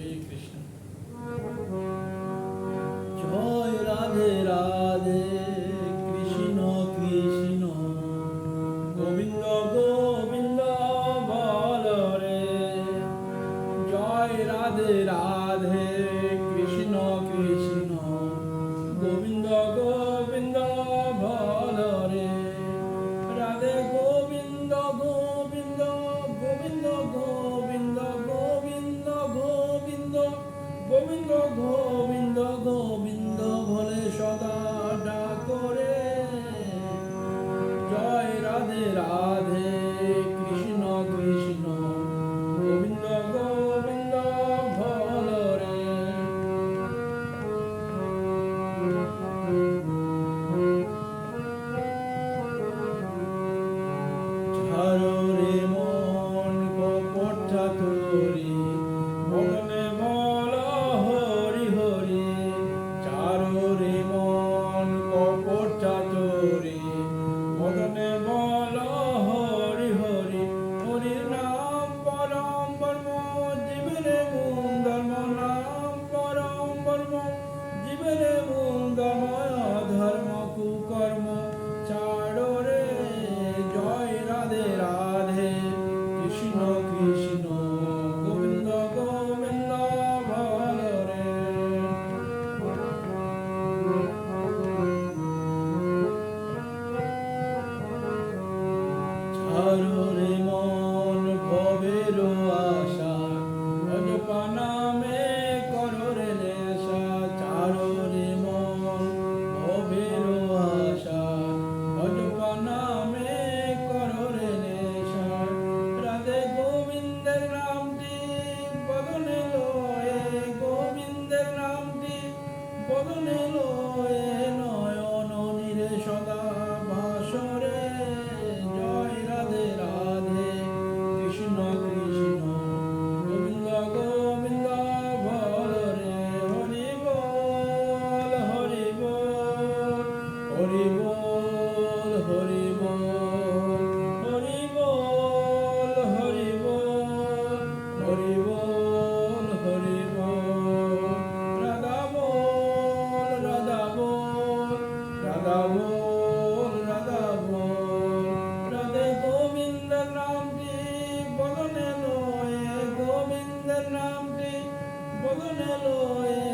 হরে কৃষ্ণ জয় রাধে রাধে राधे দময় ধর্ম কুকর্ম চাড়ো রে জয় রাধে রাধে। কৃষ্ণ কৃষ্ণ, গোবিন্দ গোবিন্দ ভল রে। ছাড়ো রে பொது joy.